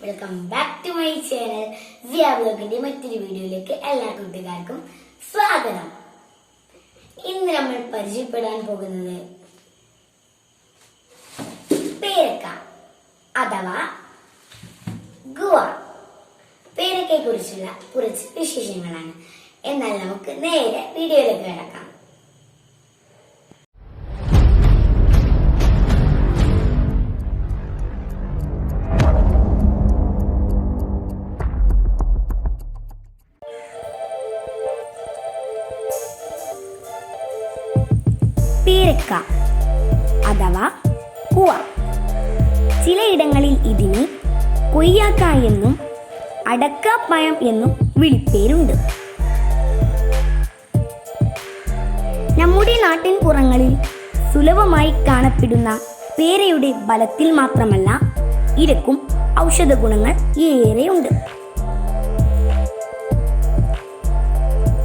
Welcome back to my channel Siya ബ്ലോഗിന്റെ മറ്റൊരു വീഡിയോയിലേക്ക് എല്ലാ കൂട്ടുകാർക്കും സ്വാഗതം. ഇന്ന് നമ്മൾ പരിചയപ്പെടാൻ പോകുന്നത് പേരക്ക അഥവാ ഗുവ. പേരക്കയെ കുറിച്ചുള്ള കുറച്ച് വിശേഷങ്ങളാണ്. എന്നാൽ നമുക്ക് നേരെ വീഡിയോയിലേക്ക് കിടക്കാം. പേരക്ക അഥവാ കുവ ചിലയിടങ്ങളിൽ ഇതിന് കൊയ്യാക്ക എന്നും അടക്കാപ്പഴം എന്നും വിളിപ്പേരുണ്ട്. നമ്മുടെ നാട്ടിൻ പുറങ്ങളിൽ സുലഭമായി കാണപ്പെടുന്ന പേരയുടെ ബലത്തിൽ മാത്രമല്ല ഇരക്കും ഔഷധ ഗുണങ്ങൾ ഏറെയുണ്ട്.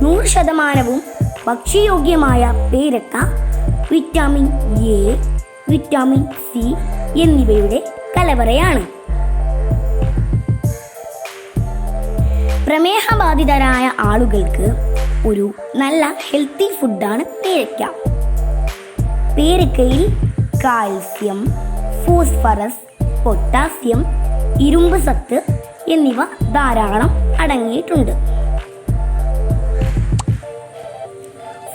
നൂറ് ശതമാനവും ഭക്ഷ്യയോഗ്യമായ പേരക്ക വിറ്റാമിൻ എ വിറ്റാമിൻ സി എന്നിവയുടെ കലവറയാണ്. പ്രമേഹബാധിതരായ ആളുകൾക്ക് ഒരു നല്ല ഹെൽത്തി ഫുഡാണ് പേരയ്ക്ക. പേരക്കയിൽ കാൽസ്യം ഫോസ്ഫറസ് പൊട്ടാസ്യം ഇരുമ്പ് സത്ത് എന്നിവ ധാരാളം അടങ്ങിയിട്ടുണ്ട്.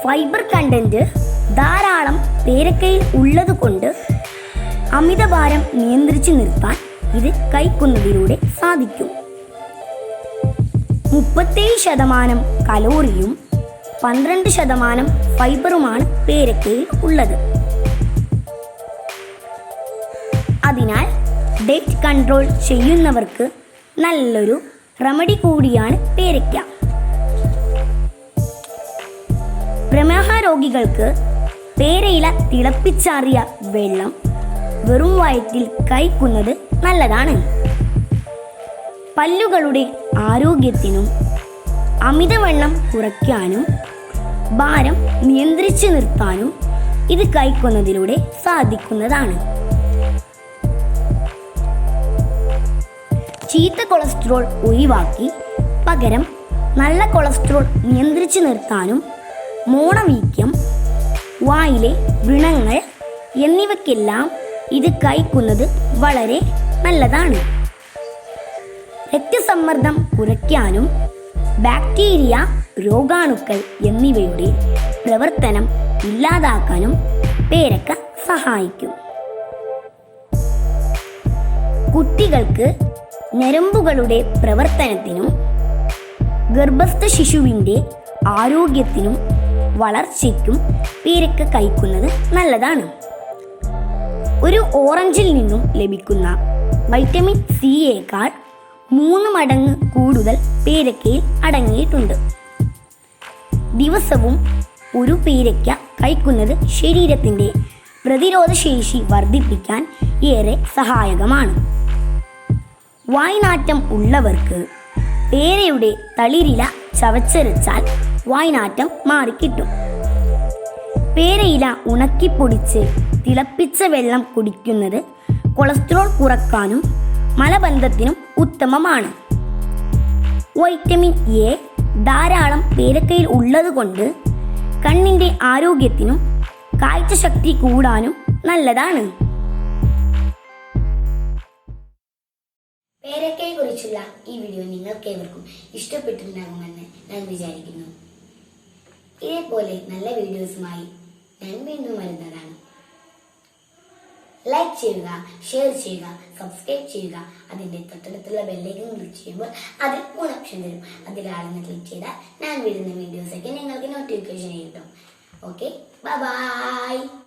ഫൈബർ കണ്ടന്റ് ധാരാളം പേരക്കയിൽ ഉള്ളതുകൊണ്ട് അമിതഭാരം നിയന്ത്രിച്ചു നിർത്താൻ ഇത് കഴിക്കുന്നതിലൂടെ സാധിക്കും. മുപ്പത്തേഴ് ശതമാനം കലോറിയും പന്ത്രണ്ട് ശതമാനം ഫൈബറുമാണ് പേരക്കയിൽ ഉള്ളത്. അതിനാൽ ഡേറ്റ് കൺട്രോൾ ചെയ്യുന്നവർക്ക് നല്ലൊരു റെമഡി കൂടിയാണ് പേരയ്ക്ക പ്രമേഹ രോഗികൾക്ക് പേരയില തിളപ്പിച്ചാറിയ വെള്ളം വെറും വയറ്റിൽ കഴിക്കുന്നത് നല്ലതാണ്. പല്ലുകളുടെ ആരോഗ്യത്തിനും അമിതവണ്ണം കുറയ്ക്കാനും ഭാരം നിയന്ത്രിച്ചു നിർത്താനും ഇത് കഴിക്കുന്നതിലൂടെ സാധിക്കുന്നതാണ്. ചീത്ത കൊളസ്ട്രോൾ ഒഴിവാക്കി പകരം നല്ല കൊളസ്ട്രോൾ നിയന്ത്രിച്ചു നിർത്താനും മോണവീക്യം വായിലെ വ്രണങ്ങൾ എന്നിവയ്ക്കെല്ലാം ഇത് കഴിക്കുന്നത് വളരെ നല്ലതാണ്. രക്തസമ്മർദ്ദം കുറയ്ക്കാനും ബാക്ടീരിയ രോഗാണുക്കൾ എന്നിവയുടെ പ്രവർത്തനം ഇല്ലാതാക്കാനും പേരക്ക സഹായിക്കും. കുട്ടികൾക്ക് ഞരമ്പുകളുടെ പ്രവർത്തനത്തിനും ഗർഭസ്ഥ ശിശുവിന്റെ ആരോഗ്യത്തിനും വളർച്ചയ്ക്കും പേരക്ക കഴിക്കുന്നത് നല്ലതാണ്. ഒരു ഓറഞ്ചിൽ നിന്നും ലഭിക്കുന്ന വൈറ്റമിൻ സിയേക്കാൾ മൂന്ന് മടങ്ങ് കൂടുതൽ പേരക്കയിൽ അടങ്ങിയിട്ടുണ്ട്. ദിവസവും ഒരു പേരയ്ക്ക കഴിക്കുന്നത് ശരീരത്തിന്റെ പ്രതിരോധ ശേഷി വർദ്ധിപ്പിക്കാൻ ഏറെ സഹായകമാണ്. വായ്നാറ്റം ഉള്ളവർക്ക് പേരയുടെ തളിരില ചവച്ചരച്ചാൽ വായ്നാറ്റം മാറിക്കിട്ടും. പേരയില ഉണക്കിപ്പൊടിച്ച് തിളപ്പിച്ച വെള്ളം കുടിക്കുന്നത് കൊളസ്ട്രോൾ കുറക്കാനും മലബന്ധത്തിനും ഉത്തമമാണ്. വൈറ്റമിൻ എ ധാരാളം പേരക്കയിൽ ഉള്ളതുകൊണ്ട് കണ്ണിന്റെ ആരോഗ്യത്തിനും കാഴ്ചശക്തി കൂടാനും നല്ലതാണ്. പേരക്കയെ ഈ വീഡിയോ നിങ്ങൾക്ക് ഏവർക്കും ഇഷ്ടപ്പെട്ടിട്ടുണ്ടാകുമെന്ന് ഞാൻ വിചാരിക്കുന്നു. ഇതേപോലെ നല്ല വീഡിയോസുമായി ഞാൻ വീണ്ടും വരുന്നതാണ്. ലൈക്ക് ചെയ്യുക ഷെയർ ചെയ്യുക സബ്സ്ക്രൈബ് ചെയ്യുക. അതിന്റെ തൊട്ടടുത്തുള്ള ബെല്ലേക്കും ക്ലിക്ക് ചെയ്യുമ്പോൾ അതിൽ ഓപ്ഷൻ തരും. അതിലാണെന്ന് ക്ലിക്ക് ചെയ്താൽ ഞാൻ വിടുന്ന വീഡിയോസൊക്കെ നിങ്ങൾക്ക് നോട്ടിഫിക്കേഷൻ കിട്ടും. Okay bye